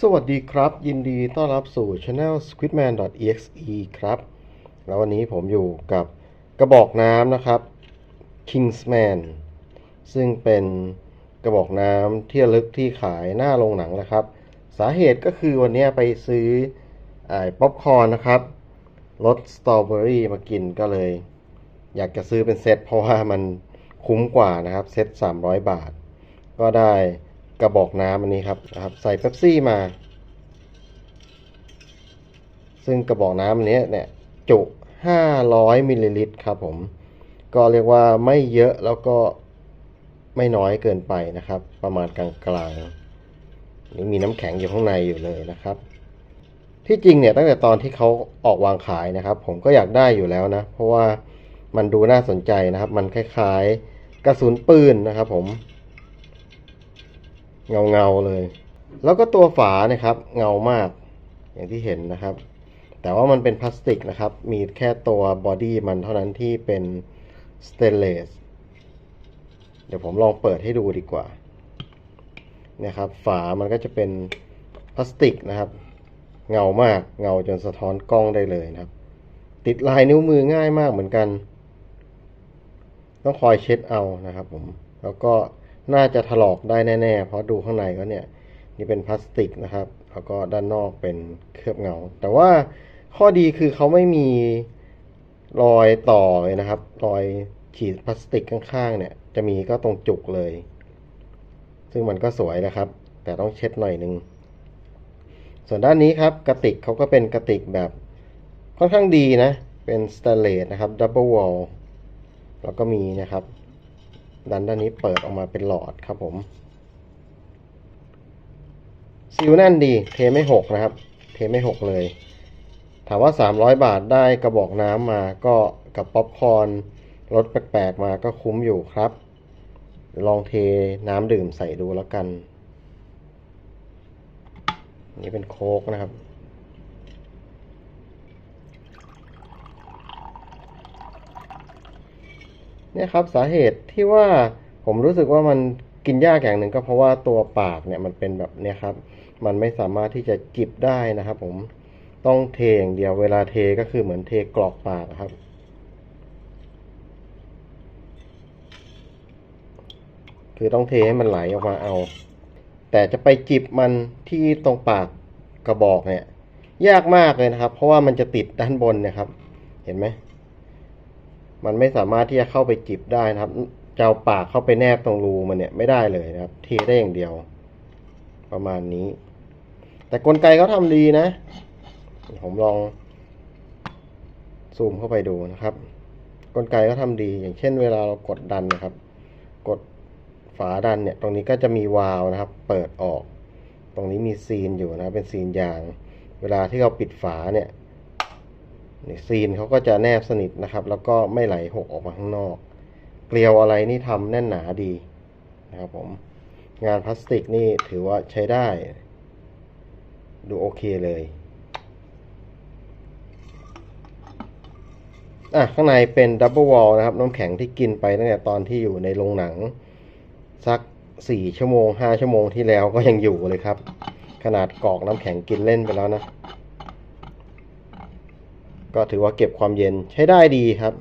สวัสดีครับ ยินดีต้อนรับสู่ Channel squidman.exe ครับ แล้ววันนี้ผมอยู่กับกระบอกน้ำนะครับ Kingsman ซึ่งเป็นกระบอกน้ำที่ลึกที่ขายหน้าโรงหนังนะครับ สาเหตุก็คือวันนี้ไปซื้อไอ้ป๊อปคอร์นนะครับรสสตรอเบอรี่มากินก็เลย อยากจะซื้อเป็นเซตเพราะว่ามันคุ้มกว่านะครับ เซต300 บาท ก็ได้ กระบอกน้ำอันนี้ครับนะครับ ใส่เป๊ปซี่มา ซึ่งกระบอกน้ำอันนี้เนี่ยจุ 500มิลลิลิตรครับผม ก็เรียกว่าไม่เยอะแล้วก็ไม่น้อยเกินไปนะครับ ประมาณกลางๆนี่มีน้ำแข็งอยู่ข้างในอยู่เลยนะครับที่จริงเนี่ยตั้งแต่ตอนที่เขาออกวางขายนะครับ ผมก็อยากได้อยู่แล้วนะ เพราะว่ามันดูน่าสนใจนะครับ มันคล้ายๆกระสุนปืนนะครับ ผม เงาเงาๆเลย แล้วก็ตัวฝาเนี่ยครับเงามากอย่างที่เห็นนะครับ แต่ว่ามันเป็นพลาสติกนะครับ มีแค่ตัวบอดี้มันเท่านั้นที่เป็นสเตนเลสเดี๋ยวผมลองเปิดให้ดูดีกว่านี่ยครับ ฝามันก็จะเป็นพลาสติกนะครับ เงามากเงาจนสะท้อนกล้องได้เลยนะครับ ติดลายนิ้วมือง่ายมากเหมือนกัน ต้องคอยเช็ดเอานะครับผมแล้วก็ น่าจะถลอกได้แน่ๆ เพราะดูข้างในก็เนี่ย นี่เป็นพลาสติกนะครับ แล้วก็ด้านนอกเป็นเคลือบเงา แต่ว่าข้อดีคือเขาไม่มีรอยต่อเลยนะครับ รอยฉีดพลาสติกข้างๆ เนี่ย จะมีก็ตรงจุกเลย ซึ่งมันก็สวยนะครับ แต่ต้องเช็ดหน่อยนึง ส่วนด้านนี้ครับกระติกเขาก็เป็นกระติกแบบค่อนข้างดีนะ เป็นสแตนเลสนะครับดับเบิลวอลแล้วก็มีนะครับ ด้านด้านนี้เปิดออกมาเป็นหลอดครับผมซิลแน่นดีเทไม่หกนะครับ เทไม่หกเลย ถามว่า 300 บาทได้กระบอกน้ำมาก็กับป๊อปคอร์นรสแปลกๆมาก็คุ้มอยู่ครับ ลองเทน้ำดื่มใส่ดูแล้วกัน นี่เป็นโค้กนะครับ เนี่ยครับสาเหตุที่ว่าผมรู้สึกว่ามันกินยากอย่างหนึ่งก็เพราะว่าตัวปากเนี่ยมันเป็นแบบเนี้ยครับ มันไม่สามารถที่จะจิบได้นะครับ ผมต้องเทอย่างเดียวเวลาเทก็คือเหมือนเทกรอกปากครับ คือต้องเทให้มันไหลออกมาเอา แต่จะไปจิบมันที่ตรงปากกระบอกเนี่ย ยากมากเลยนะครับ เพราะว่ามันจะติดด้านบนนะครับ เห็นไหม มันไม่สามารถที่จะเข้าไปจิบได้นะครับจะเอาปากเข้าไปแนบตรงรูมันเนี่ยไม่ได้เลยนะครับ เทได้อย่างเดียว ประมาณนี้ แต่กลไกเขาทำดีนะ ผมลอง ซูมเข้าไปดูนะครับ กลไกเขาทำดี อย่างเช่น เวลาเรากดดันนะครับ กดฝาดันเนี่ย ตรงนี้ก็จะมีวาล์วนะครับ เปิดออก ตรงนี้มีซีนอยู่นะเป็นซีนยาง เวลาที่เราปิดฝาเนี่ย ซีนเขาก็จะแนบสนิทนะครับ แล้วก็ไม่ไหลหกออกมาข้างนอก เกลียวอะไรนี่ทำแน่นหนาดีนะครับผม งานพลาสติกนี่ถือว่าใช้ได้ ดูโอเคเลย อะ ข้างในเป็นดับเบิลวอลนะครับ น้ำแข็งที่กินไปตั้งแต่ตอนที่อยู่ในโรงหนัง สักสี่ชั่วโมงห้าชั่วโมงที่แล้วก็ยังอยู่เลยครับ ขนาดกรอกน้ำแข็งกินเล่นไปแล้วนะ ก็ถือว่าเก็บความเย็นใช้ได้ดีครับ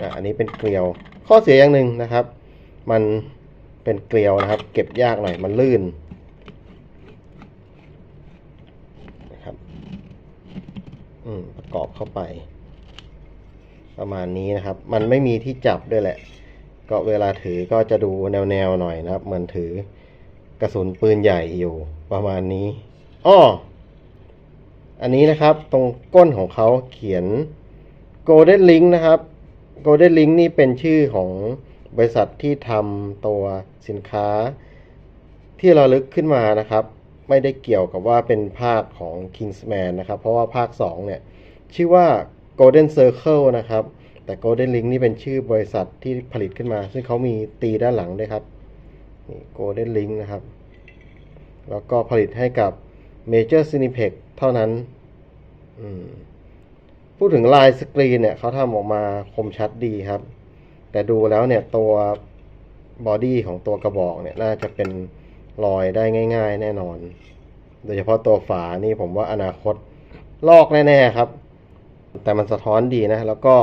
อะอันนี้เป็นเกลียว ข้อเสียอย่างหนึ่งนะครับ มันเป็นเกลียวนะครับ เก็บยากหน่อยมันลื่นนะครับอืมประกอบเข้าไป ประมาณนี้นะครับ มันไม่มีที่จับด้วยแหละ ก็เวลาถือก็จะดูแนวๆหน่อยนะครับ เหมือนถือกระสุนปืนใหญ่อยู่ประมาณนี้อ้อ อันนี้นะครับตรงก้นของเขาเขียน Golden Link นะครับ Golden Link นี่เป็นชื่อของบริษัทที่ทำตัวสินค้า ที่เราลึกขึ้นมานะครับ ไม่ได้เกี่ยวกับว่าเป็นภาคของ Kingsman นะครับ เพราะว่าภาค 2 เนี่ย ชื่อว่า Golden Circle นะครับ แต่ Golden Link นี่เป็นชื่อบริษัทที่ผลิตขึ้นมา ซึ่งเขามีตีด้านหลังด้วยครับนี่ Golden Link นะครับ แล้วก็ผลิตให้กับ Major Cineplex เท่านั้น พูดถึงลายสกรีนเนี่ยเขาทำออกมาคมชัดดีครับ แต่ดูแล้วเนี่ยตัวบอดี้ของตัวกระบอกเนี่ยน่าจะเป็นรอยได้ง่าย ๆ แน่นอน โดยเฉพาะตัวฝานี่ผมว่าอนาคตลอกแน่ๆครับ แต่มันสะท้อนดีนะ แล้วก็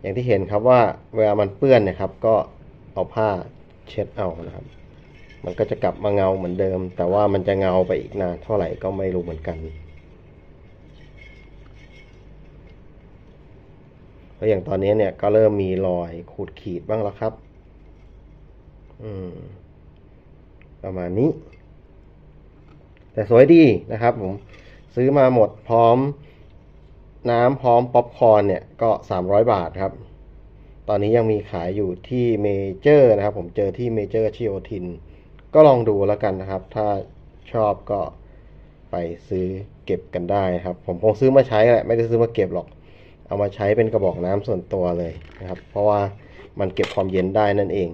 อย่างที่เห็นครับว่าเวลามันเปื้อนเนี่ยครับ ก็เอาผ้าเช็ดเอานะครับ มันก็จะกลับมาเงาเหมือนเดิม แต่ว่ามันจะเงาไปอีกนานเท่าไหร่ก็ไม่รู้เหมือนกัน แล้วอย่างตอนนี้เนี่ยก็เริ่มมีรอยขูดขีดบ้างแล้วครับ อืม ประมาณนี้ แต่สวยดีนะครับผม ซื้อมาหมดพร้อม น้ำพร้อมป๊อปคอร์นเนี่ยก็ 300 บาทครับ ตอนนี้ยังมีขายอยู่ที่เมเจอร์นะครับ ผมเจอที่เมเจอร์ชิโอทิน ก็ลองดูแล้วกันนะครับ ถ้าชอบก็ไปซื้อเก็บกันได้ครับ ผมคงซื้อมาใช้แหละ ไม่ได้ซื้อมาเก็บหรอก เอามาใช้เป็นกระบอกน้ำส่วนตัวเลยนะครับ เพราะว่ามันเก็บความเย็นได้นั่นเอง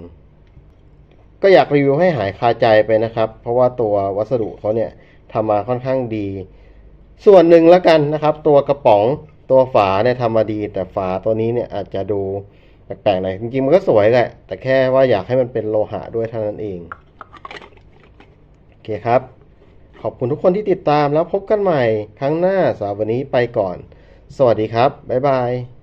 ก็อยากรีวิวให้หายคาใจไปนะครับ เพราะว่าตัววัสดุเขาเนี่ยทำมาค่อนข้างดี ส่วนหนึ่งแล้วกันนะครับ ตัวกระป๋องตัวฝาเนี่ยทำมาดี แต่ฝาตัวนี้เนี่ยอาจจะดูแปลกๆหน่อยจริงๆมันก็สวยแหละ แต่แค่ว่าอยากให้มันเป็นโลหะด้วยเท่านั้นเองโอเคครับ ขอบคุณทุกคนที่ติดตามแล้วพบกันใหม่ครั้งหน้าสำหรับวันนี้ไปก่อน สวัสดีครับ บ๊ายบาย